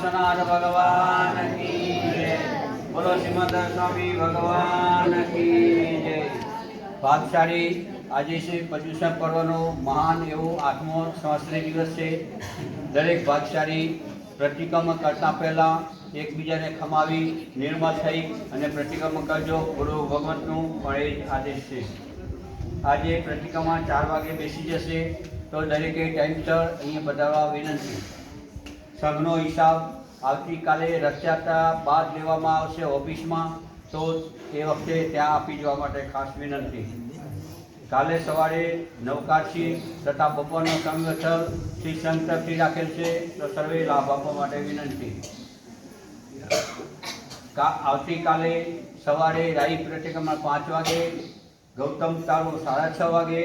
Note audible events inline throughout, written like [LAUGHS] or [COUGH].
સનાથ ભગવાન કી જય બોલો શ્રીમદ સ્વામી ભગવાન કી જય ભાગશાળી આજે છે પર્યુષણ પર્વનો મહાન એવો આઠમો સંવત્સરી દિવસ છે. દરેક ભાગશાળી પ્રતિક્રમ કરતા પહેલા એકબીજાને ખમાવી, નિર્મળ થઈ અને પ્રતિક્રમ કરજો. ગુરુ ભગવંતનું પણ એ આદેશ છે. આજે પ્રતિક્રમા ચાર વાગે બેસી જશે, તો દરેકે ટાઈમસર અહીંયા બતાવવા વિનંતી. સંઘનો હિસાબ આવતીકાલે રથયાત્રા બાદ લેવામાં આવશે ઓફિસમાં, તો એ વખતે ત્યાં આપી જવા માટે ખાસ વિનંતી. કાલે સવારે નવકાશી તથા બપોરનો સંઘ સ્થળ શ્રી સંઘ તરફથી રાખેલ છે, તો સર્વે લાભ આપવા માટે વિનંતી. આવતીકાલે સવારે રાઈ પ્રતિક્રમણ પાંચ વાગે ગૌતમ તાળું સાડા છ વાગે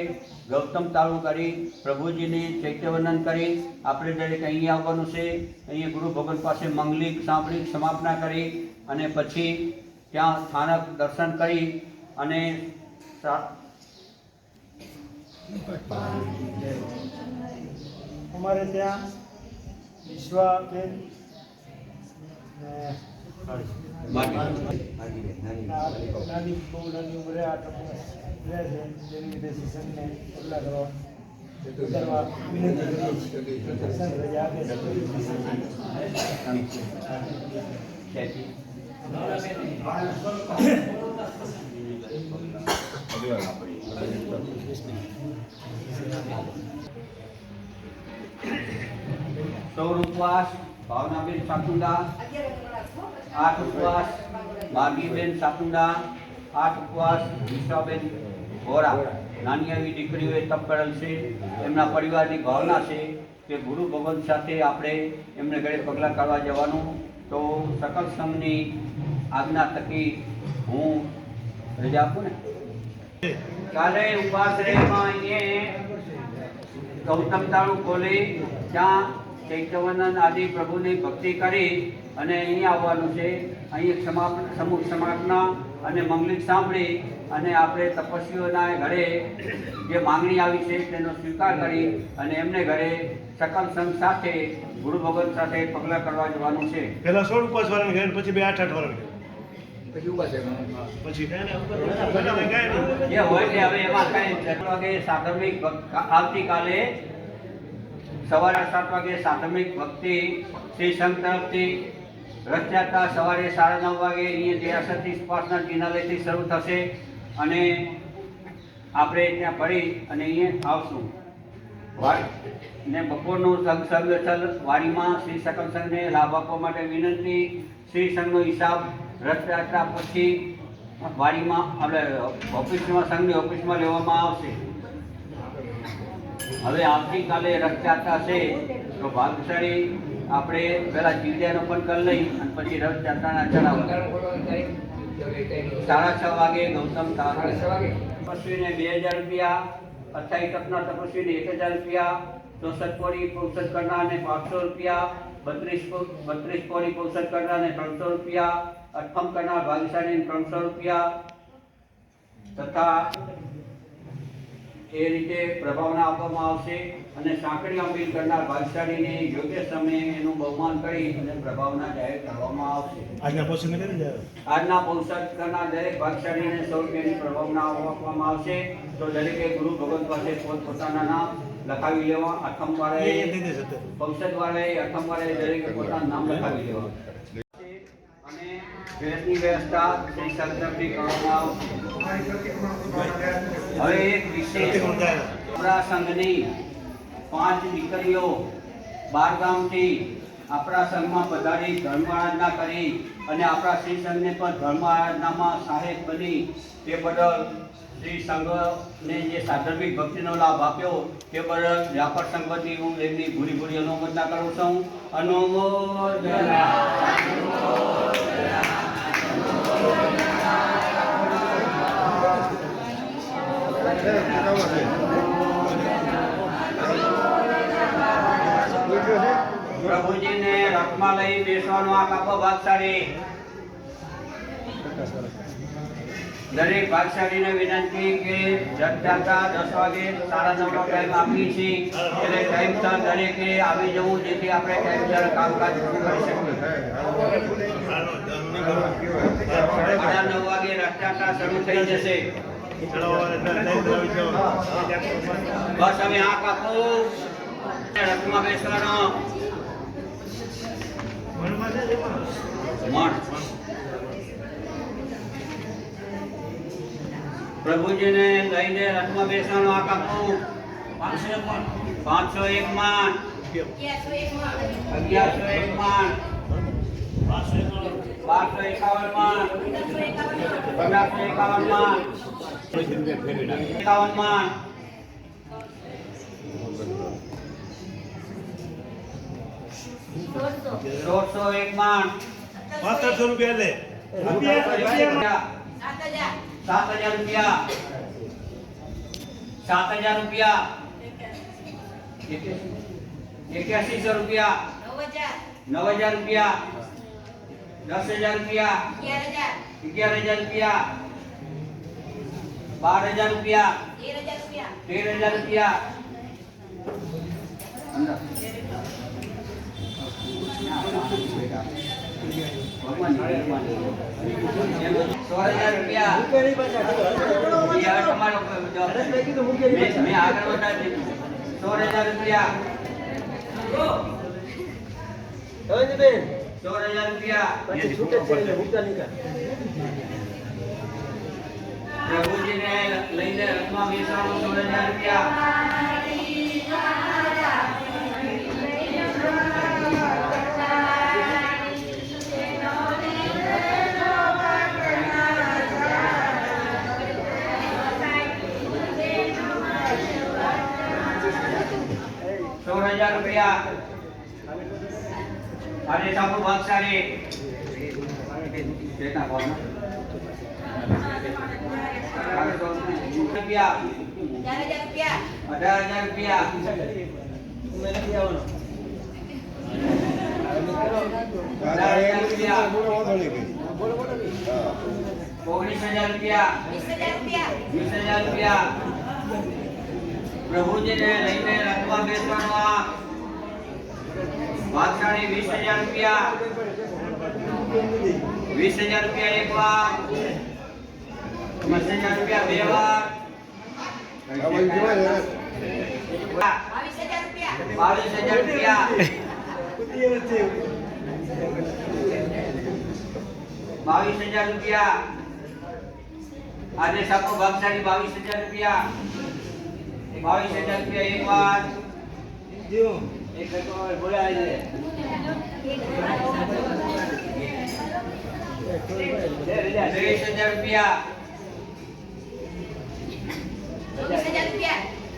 ગૌતમ તાળું કરી પ્રભુજીને ચૈત્યવંદન કરી. આપણે દરેક અહીંયા આવવાનું છે. અહીંયા ગુરુ ભગવાન પાસે મંગલિક સાંભળી સમાપના કરી અને પછી ત્યાં સ્થાનક દર્શન કરી અને અમારે ત્યાં વિશ્વ ને નાની બહુ નાની ઉંમરે આ જેની શિક્ષણને કરવા સૌર ઉપવાસ ભાવનાબેન સાકુંડા આઠ ઉપવાસ માગીબેન સાકુંડા આઠ ઉપવાસ વિશ્વાબેન વોરા નાની એવી દીકરીઓએ તપ કરેલ છે. એમના પરિવારની ભાવના છે કે ગુરુ ભગવાન સાથે આપણે એમને ઘરે પગલાં કરવા જવાનું. તો સકલ સંઘની આજ્ઞા થકી હું રજા આપું ને? કાલે ઉપવાસ રહેમાં અહીંયા ગૌતમ તાળું ખોલી, ત્યાં ચૈતવનંદ આદિ પ્રભુની ભક્તિ કરી અને અહીં આવવાનું છે. અહીં સમાપ સમૂહ સમાપના અને મંગલિક સાંભળી અને આપણે તપસ્વીઓના ઘરે જે માંગણી આવી છે તેનો સ્વીકાર કરી અને એમને ઘરે સકલ સંઘ સાથે ગુરુ ભગવાન સાથે પગલાં કરવા જવાનું છે. પહેલા સોળ ઉપવાસ વાળાને ગયા પછી બે આઠ આઠ વાળાને પછી જે હોય તે હવે એમાં કઈ દસ વાગે સાધર્મિક ભક્ત- આવતીકાલે સવારે સાત વાગે સાધર્મિક ભક્તિ શ્રી સંઘ તરફથી રથયાત્રા સવારે સાડા નવ વાગે અહીંયા દેરાસરથી ઉપાસના જિનાલયથી શરૂ થશે. અને આપણે ત્યાં ફરી અને અહીંયા આવશું ને બપોરનું સંઘ સંઘ સ્થળ વાડીમાં શ્રી સકલ સંઘને લાભ આપવા માટે વિનંતી શ્રી સંઘનો હિસાબ રથયાત્રા પછી વાડીમાં આપણે ઓફિસમાં સંઘની ઓફિસમાં લેવામાં આવશે. હવે આવતીકાલે રથયાત્રા છે તો ભાગશાળી આપણે પહેલાં જીવડિયાનો પણ કરી લઈ અને પછી રથયાત્રાના ચડાવ સાડા છ વાગે ગૌતમ તપસ્વીને બે હજાર રૂપિયા અઠ્ઠાવીસ કપના તપસ્વીને એક હજાર રૂપિયા, ચોસઠ કોરી પૌષધ કરનારને પાંચસો રૂપિયા, બત્રીસ બત્રીસ કોરી પૌષધ કરનારને ત્રણસો રૂપિયા, અઠમ કરનાર ભાગશાળીને ત્રણસો રૂપિયા, તથા એ રીતે પ્રભાવના આપવામાં આવશે અને સાંકળી અપીલ કરનાર ભાગશાળીને યોગ્ય સમયે એનું બહુમાન કરી અને પ્રભાવના જાહેર કરવામાં આવશે. આજના જાય આજના પૌષધ કરનાર દરેક ભાગશાળીને સૌ રૂપિયાની પ્રભાવના આપવામાં આવશે. તો દરેકે ગુરુ ભગવત પાસે પોત પોતાના નામ લખાવી લેવા અઠમ એ વાળાએ એ દઈ દેશે અત્યારે. પૌષધ વાળાએ અઠમ વાળાએ દરેકે પોતાનું નામ લખાવી લેવા. ભેટની વ્યવસ્થા શ્રી સંતરથી કરવામાં હવે એક વિશેષ આપણા સંઘની પાંચ દીકરીઓ બાર ગામથી આપણા સંઘમાં પધારી ધર્મ આરાધના કરી અને આપણા શ્રી સંઘને પણ ધર્મ આરાધનામાં સહાયક બની. તે બદલ શ્રી સંઘને જે સાધર્મિક ભક્તિનો લાભ આપ્યો, તે બદલ વ્યાપાર સંઘ વતી હું એમની ભૂરી ભૂરી અનુમોદના કરું છું. અનુમોદના. પ્રભુજીને રથમાં લઈ બેસવાનો આ કાપો ભાગશાળી દરેક ભાગશાળીને વિનંતી કે જગદાતા દસ વાગે સાડા નવનો ટાઈમ આપીએ છીએ. એટલે ટાઈમસર દરેકે આવી જવું, જેથી આપણે ટાઈમસર કામકાજ પૂરું કરી શકીએ. સાડા નવ વાગે રથયાત્રા શરૂ થઈ જશે. બસ હવે આ કાપો રથમાં બેસવાનો. મણ. પ્રભુજીને લઈને રથમાં બેસવાનો આ કાપો પાંચસો એક માન અગિયારસો એક માન બારસો એકાવન માન પંદરસો એકાવન માન એકાવન માન સોળસો એક માન પાંચસો રૂપિયા લે. સાત હજાર રૂપિયા. સાત હજાર રૂપિયા. એક્યાસીસો રૂપિયા. નવ હજાર રૂપિયા. દસ હજાર રૂપિયા. અગિયાર હજાર રૂપિયા. બાર હજાર રૂપિયા. તેર હજાર રૂપિયા. સોળ પ્રભુજીને લઈને રથમાં બેસવાનું સોળ હજાર રૂપિયા. હજાર રૂપિયા અને સાપુ ભાગશાળી કેટલા ભાવના? રૂપિયા અઢાર હજાર રૂપિયા અઢાર હજાર રૂપિયા ઓગણીસ હજાર રૂપિયા વીસ હજાર રૂપિયા પ્રભુજીને લઈને રથમાં બેસવાનો ભાગશાળી વીસ હજાર રૂપિયા. વીસ હજાર રૂપિયા એક વાર. વીસ હજાર રૂપિયા બે વાર. બાવીસ હજાર રૂપિયા. બાવીસ હજાર રૂપિયા. આજે સાપો ભાગશાળી બાવીસ હજાર રૂપિયા. બાવીસ હજાર રૂપિયા એક વાર. રૂપિયા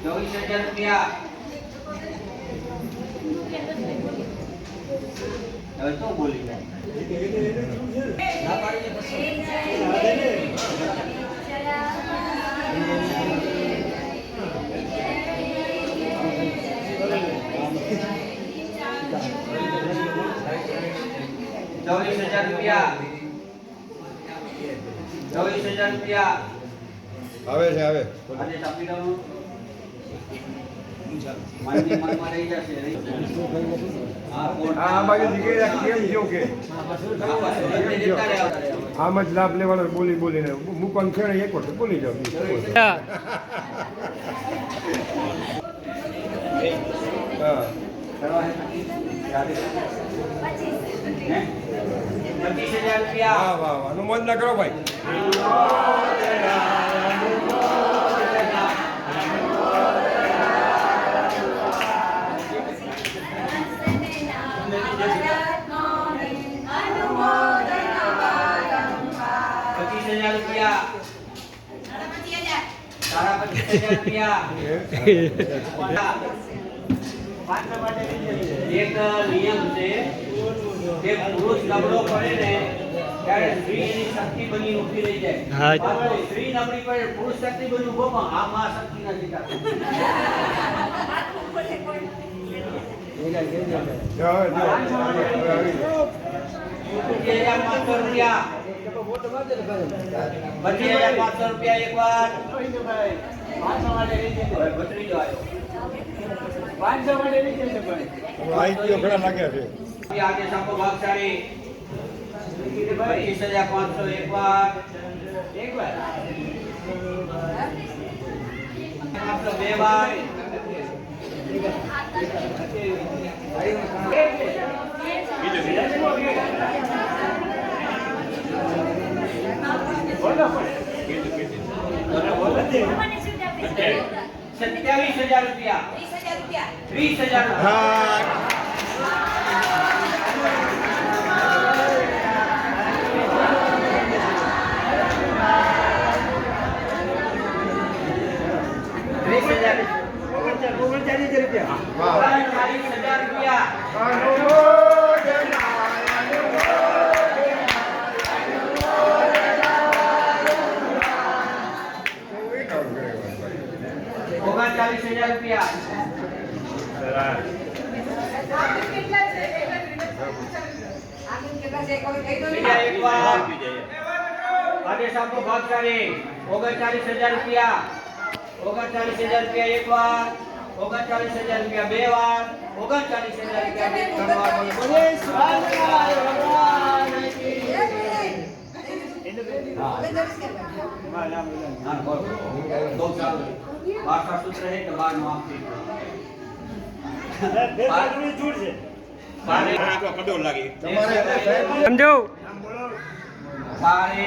ચોવીસ હજાર રૂપિયા હવે શું બોલી જાય ચોવીસ હજાર રૂપિયા. ચોવીસ હજાર રૂપિયા. આવે છે આવે. જતા રહ્યા. આમ જ લાભ લેવાનો બોલી બોલીને. મૂકવાનું છે એક વખત બોલી જાવ હા. વાહ વાહ વાહ. અનુમોદન ના કરો ભાઈ. પચીસ હજાર રૂપિયા. સાડા પચીસ હજાર રૂપિયા. [LAUGHS] એક નિયમ છે. કે પુરુષ નબળો પડે ને ત્યારે સ્ત્રી એની શક્તિ બની ઊભી રહી જાય. સ્ત્રી નબળી પડે પુરુષ શક્તિ બની ઊભો પણ આ માં શક્તિ નથી. પચીસ પાંચસો રૂપિયા. પચીસ પાંચસો એક વાર. આવ્યો. ઘણા લાગ્યા છે. આજે સાપો ભાગશાળી પચીસ હજાર પાંચસો એક વાર એક વાર પાંચસો બે વાર સત્યાવીસ હજાર રૂપિયા. ત્રીસ હજાર રૂપિયા. ઓગણચાલીસ હજાર રૂપિયા ઓગણચાલીસ હજાર રૂપિયા બીજા એક વાર આજે સાપો ભાગશાળી ઓગણચાલીસ હજાર રૂપિયા ઓગણચાલીસ હજાર રૂપિયા એક વાર ઓગણચાલીસ હજાર રૂપિયા બે વાર ઓગણચાલીસ હજાર રૂપિયા. વાર્તા સૂત્ર હે કે બાર નો આપતી છે? સમજો. બારે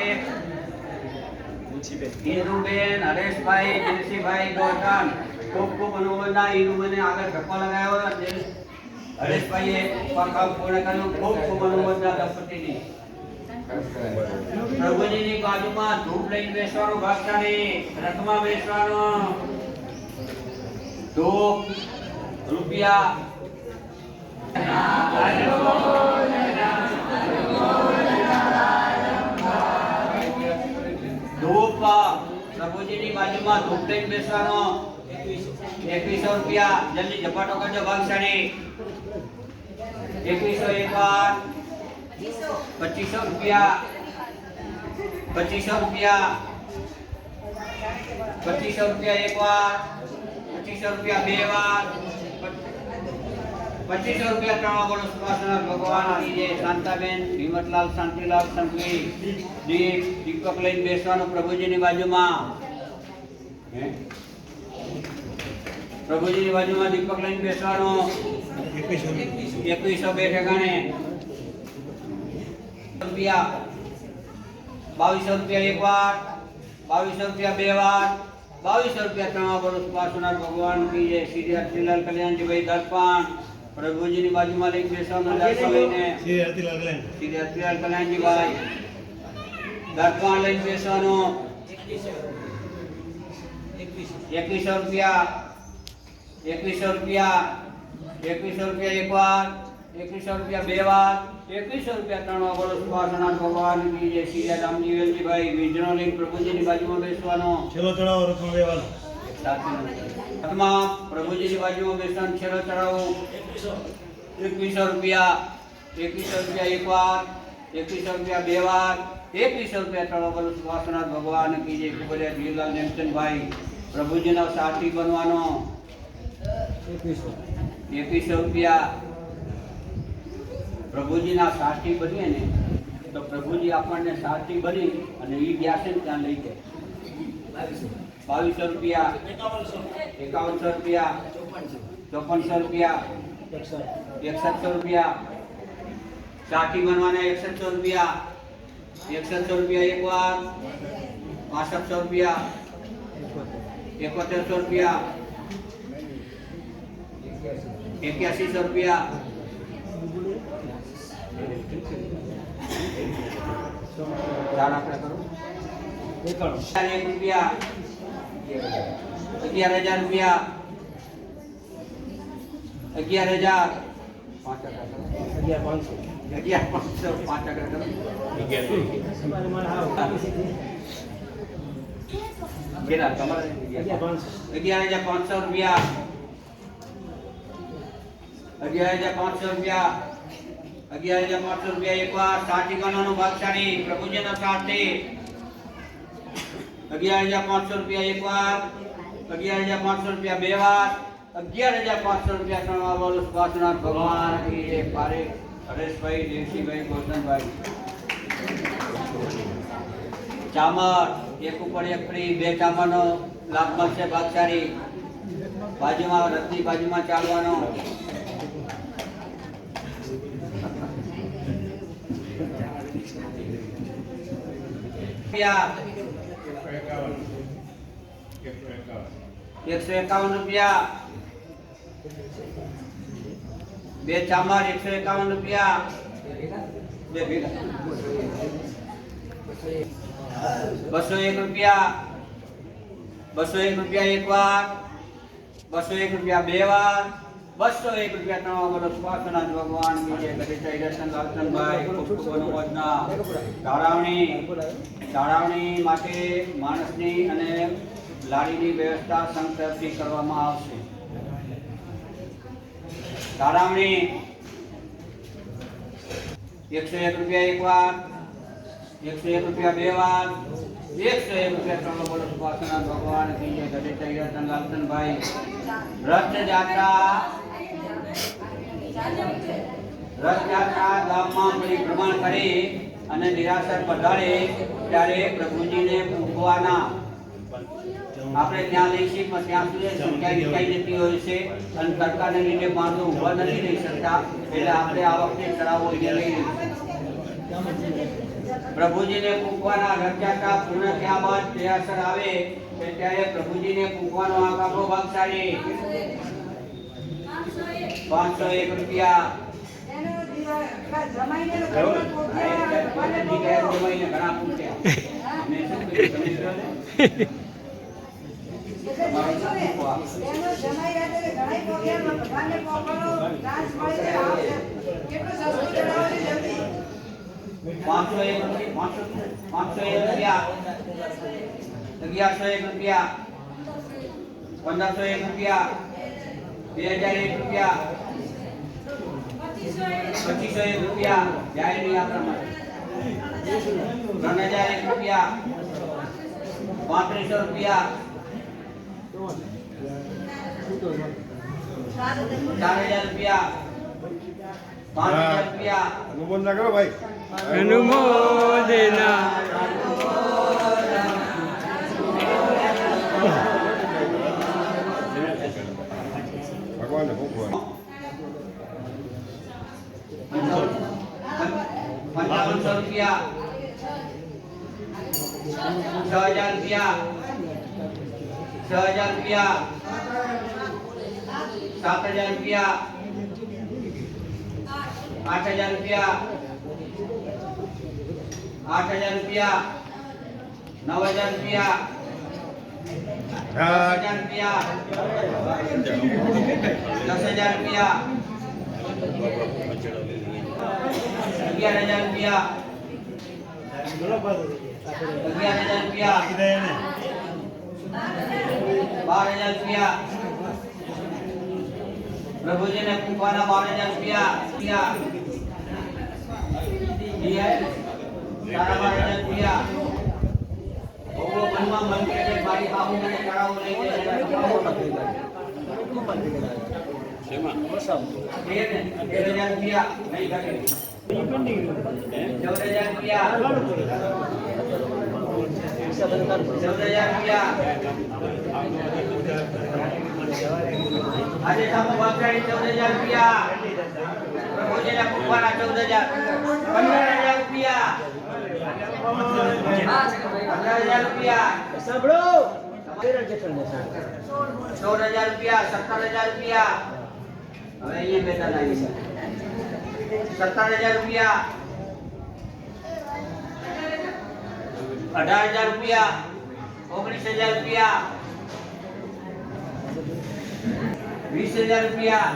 બાજુમાં ધૂપ લઈને બેસવાનું ભાગશાળી રથમાં બેસવાનું. રૂપિયા. બાજુમાં ધૂપ બેસવાનો. એકવીસો રૂપિયા. જલ્દી ઝપાટો કરજો, ભાગશાળી. એકવીસો એક વાર પચીસો રૂપિયા. પચીસો રૂપિયા. પચીસો રૂપિયા એક વાર પચીસો રૂપિયા બે વાર પચીસો રૂપિયા ત્રણ બોલો સુભાષનાથ ભગવાન આવી જય. શાંતાબેન, ભીમતલાલ, શાંતિલાલ, સંઘવી, દીપ, દીપક લઈને બેસવાનું પ્રભુજીની બાજુમાં? પ્રભુજીની બાજુમાં દીપક લઈને બેસવાનું એકવીસો બે ઠેકાણે. રૂપિયા. બાવીસો રૂપિયા એક વાર. બાવીસો રૂપિયા બે વાર. બાવીસો રૂપિયા ત્રણ વર્ષ પાસોના ભગવાન કી જય. શ્રી શ્રીલાલ કલ્યાણજીભાઈ દર્પણ. પ્રભુજીની બાજુમાં લઈ બેસવાનું દર્શન લઈને શ્રી શ્રીલાલ કલ્યાણજીભાઈ. દર્પણ લઈને બેસવાનું એકવીસો રૂપિયા એકવીસો રૂપિયા એકવીસો રૂપિયા એક વાર એકવીસો રૂપિયા બે વાર એકવીસો રૂપિયા ત્રણ વાર બોલો સુભાષનાથ ભગવાન કી જય શ્રી રામજી વેલજીભાઈ વિજ્ઞો લઈને પ્રભુજીની બાજુમાં બેસવાનો. છેલ્લો ચડાવો રથમાં લેવાનો હાથમાં પ્રભુજીની બાજુમાં બેસવાનું છેલ્લો ચડાવો એકવીસો. રૂપિયા એકવીસો રૂપિયા એક વાર એકવીસો રૂપિયા બે વાર એકવીસો રૂપિયા ત્રણ વાર બોલો સુભાષનાથ ભગવાન કી જય કુબરિયા જીવલાલ નેમચંદભાઈ. પ્રભુજીનો સાથી બનવાનો. એકવીસો રૂપિયા. પ્રભુજીના સાથી બનીએ ને, તો પ્રભુજી આપણને સાથી બની અને એ ગયા છે ને ત્યાં લઈ જાય બાવીસો રૂપિયા. એકાવનસો રૂપિયા. ચોપનસો રૂપિયા. એકસઠસો રૂપિયા. સાથી બનવાના એકસઠસો રૂપિયા. એકસઠસો રૂપિયા એક વાર. પાસઠસો રૂપિયા. એકોતેરસો રૂપિયા. એક્યાસીસો રૂપિયા. અગિયાર અગિયાર હજાર રૂપિયા. અગિયાર હજાર. પાંચ અગિયાર પાંચસો. અગિયાર પાંચસો, પાંચ આંકડા કરો કેટલા તમારે અગિયાર હજાર પાંચસો રૂપિયા અગિયાર હજાર પાંચસો રૂપિયા અગિયાર હજાર પાંચસો રૂપિયા એક વાર સાઠી ગણાનો ભાગશાળી પ્રભુજીનો સાથી અગિયાર હજાર પાંચસો રૂપિયા એક વાર અગિયાર હજાર પાંચસો રૂપિયા બે વાર અગિયાર હજાર પાંચસો રૂપિયા ત્રણ વાર બોલો સુભાષનાથ ભગવાન કી જય પારેખ હરેશભાઈ દેવસીભાઈ ગોરધનભાઈ ચામર એક ઉપર એક ફ્રી બે ચામરનો લાભ મળશે ભાગશાળી. બાજુમાં રથની બાજુમાં ચાલવાનો. એકસો એકાવન રૂપિયા. બે ચામર, એકસો એકાવન રૂપિયા. બે ભેગા. બસો એક રૂપિયા, બસો એક રૂપિયા એક વાર, બસો એક રૂપિયા બે વાર, બસો એક રૂપિયા ત્રણ વાર સ્વાસ્થ્યનાથ ભગવાન કી જય ગણેશ દર્શન લાલચંદભાઈ ખૂબ ખૂબ અનુમોદના. જાળવણી જાળવણી માટે માણસની અને લાડીની વ્યવસ્થા સંઘ તરફથી કરવામાં આવશે. તાળાવણી એકસો એક રૂપિયા એક વાર એકસો એક રૂપિયા બે વાર. એકસો એક રૂપિયા ત્રણ બોલો સુભાષનાથ ભગવાન કી જય ગણેશ દર્શન લાલચંદભાઈ રથયાત્રા. રથયાત્રા ગામમાં પરિભ્રમણ કરી અને નિરાશર પધારે ત્યારે પ્રભુજીને પૂજવાના આપણે ત્યાં લઈશું પણ ત્યાં સુધી સંખ્યા વિકાઈ જતી હોય છે. અને સરકારને લીધે માણસો ઊભા નથી રહી શકતા. એટલે આપણે આ વખતે ચડાવો લઈ પ્રભુજીને પૂજવાના રથયાત્રા પૂર્ણ થયા બાદ નિરાશર આવે કે ત્યારે પ્રભુજીને પૂજવાનો આ કાપો ભાગશાળી. પાંચસો એક રૂપિયા. પૂછ્યા મેં શું કીધું તમે કહો ને? પાંચસો એક પાંચસો પાંચસો એક રૂપિયા. અગિયારસો એક રૂપિયા પંદરસો એક રૂપિયા બે હજાર એક રૂપિયા. પચીસો એક રૂપિયા. જાહેરની યાત્રા માટે ત્રણ હજાર એક રૂપિયા પાંત્રીસો રૂપિયા. ચાર હજાર રૂપિયા. પાંચ હજાર રૂપિયા. અનુબંધ ના કરો ભાઈ. અનુમોદના. ભગવાનને ભૂખવાનું પંચાવનસો રૂપિયા. છ હજાર રૂપિયા. છ હજાર રૂપિયા. સાત હજાર રૂપિયા. આઠ હજાર રૂપિયા. આઠ હજાર રૂપિયા. નવ હજાર રૂપિયા. હજાર રૂપિયા. દસ હજાર રૂપિયા. અગિયાર હજાર રૂપિયા. અગિયાર હજાર રૂપિયા. બાર હજાર રૂપિયા. પ્રભુજીને પૂછવાના બાર હજાર રૂપિયા રૂપિયા? સાડા બાર હજાર રૂપિયા. બહુ મનમાં મન કે છે મારી બાબુ મને કરાવો લઈ જાય તેર હજાર રૂપિયા. નહીં ઘટે. ચૌદ હજાર રૂપિયા. ચૌદ હજાર રૂપિયા. આજે સામુ વાપરાડી ચૌદ હજાર રૂપિયા. પ્રભુજીના કૃપાના ચૌદ હજાર. પંદર હજાર રૂપિયા. પંદર હજાર રૂપિયા ચૌદ હજાર રૂપિયા સત્તર હજાર રૂપિયા. હવે અહીંયા લાગી છે સત્તર હજાર રૂપિયા. અઢાર હજાર રૂપિયા. ઓગણીસ હજાર રૂપિયા. વીસ હજાર રૂપિયા.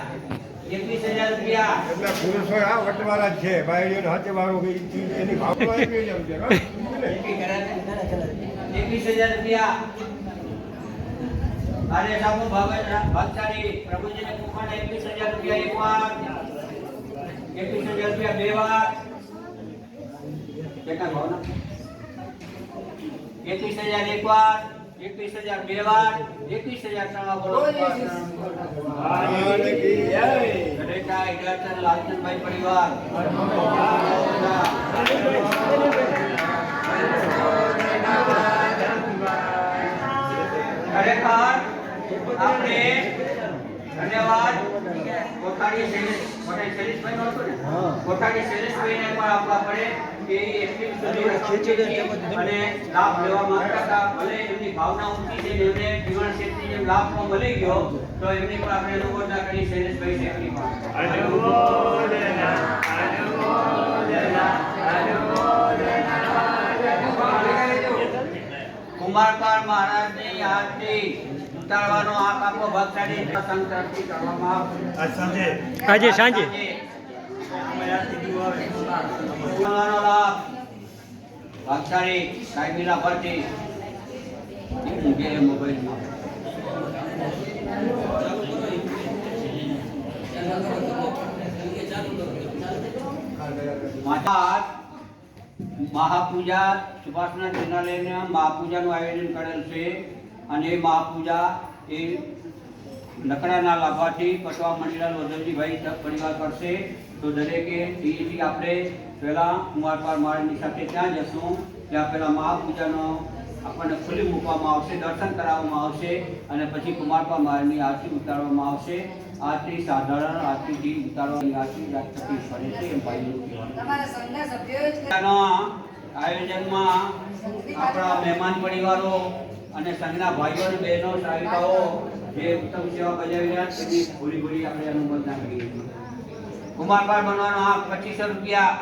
એકવીસ હજાર રૂપિયા. એટલે પુરુષો આ વટવાળા જ છે. બાયડીઓને હાથે વાળો કે ઈ ચીજ એની ભાવનો આવી જાય છે હા? એકવી કરે છે? એકવીસ હજાર રૂપિયા. અરે સાબુ ભાવે ભક્તાની પ્રભુજીને કૃપાને એકવીસ હજાર રૂપિયા એક વાર. એકવીસ હજાર રૂપિયા બે વાર. કેટલા ભાવના? એકવીસ હજાર એક વાર. એકવીસ હજાર બે વાર એકવીસ હજાર ત્રણ બોલો. લાલચંદભાઈ પરિવાર. ખરેખર આપણે ધન્યવાદ. કોઠારી શૈલેષ કોઠારી શૈલેષભાઈ નો હતો ને? કોઠારી પણ આપવા પડે. એ એપ્રિલ સુધી અને લાભ લેવા માંગતા હતા. ભલે એમની ભાવના ઊંચી છે ને એમને જીવન ક્ષેત્રે જેમ લાભ પણ મળી ગયો તો એમની પણ આપણે અનુમોદના કરી શૈલેષભાઈ શેખની પણ. અનુમોદના અનુમોદના કુમારપાળ મહારાજની આરતી ઉતારવાનો આ કાપો ભક્તાની સંતરથી કરવામાં આવશે. આજે સાંજે. ભક્તાની કાયમીના પરથી મહાપૂજા સુભાષના જિનાલયના મહાપૂજાનું આયોજન કરેલ છે. અને એ મહાપૂજા એ લકડાના લાભાર્થી પટવા મંડીલાલ વધવજીભાઈ ત- પરિવાર કરશે. તો દરેકે અહીંથી આપણે પહેલાં કુમારપાર મહારાજની સાથે ત્યાં જશું ત્યાં પહેલાં મહાપૂજાનો આપણને ખુલ્લી મૂકવામાં આવશે દર્શન કરાવવામાં આવશે અને પછી કુમારપા મહારાજની આરતી ઉતારવામાં આવશે. આરતી સાધારણ આરતીથી ઉતારવાની આરતી રાષ્ટ્રપતિ ફરે છે એમ આના આયોજનમાં આપણા મહેમાન પરિવારો અને સંઘના ભાઈઓ અને બહેનો સાહિત્યાઓ જે ઉત્તમ સેવા બજાવી રહ્યા છે ભૂરી ભૂરી આપણે અનુમોદના કરીએ છીએ. કુમારપાળ બનવાનો આ પચીસો રૂપિયા.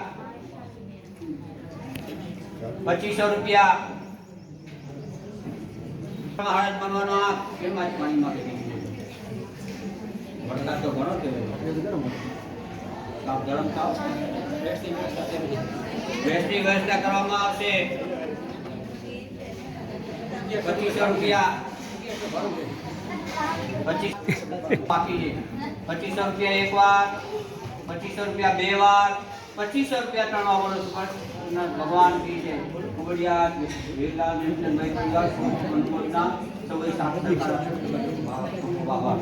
પચીસો રૂપિયા. બનવાનો આ વ્યવસ્થા કરવામાં આવશે. પચીસો રૂપિયા. પચીસ. બાકી પચીસો રૂપિયા એક વાર. पच्चीस सौ रुपया बे वार पच्चीस सौ रुपया तरह वार बोलो सुपर ना भगवान की जय कुबड़िया बिरला निर्जन भाई पूजा सुपर सब इस आपने बाबा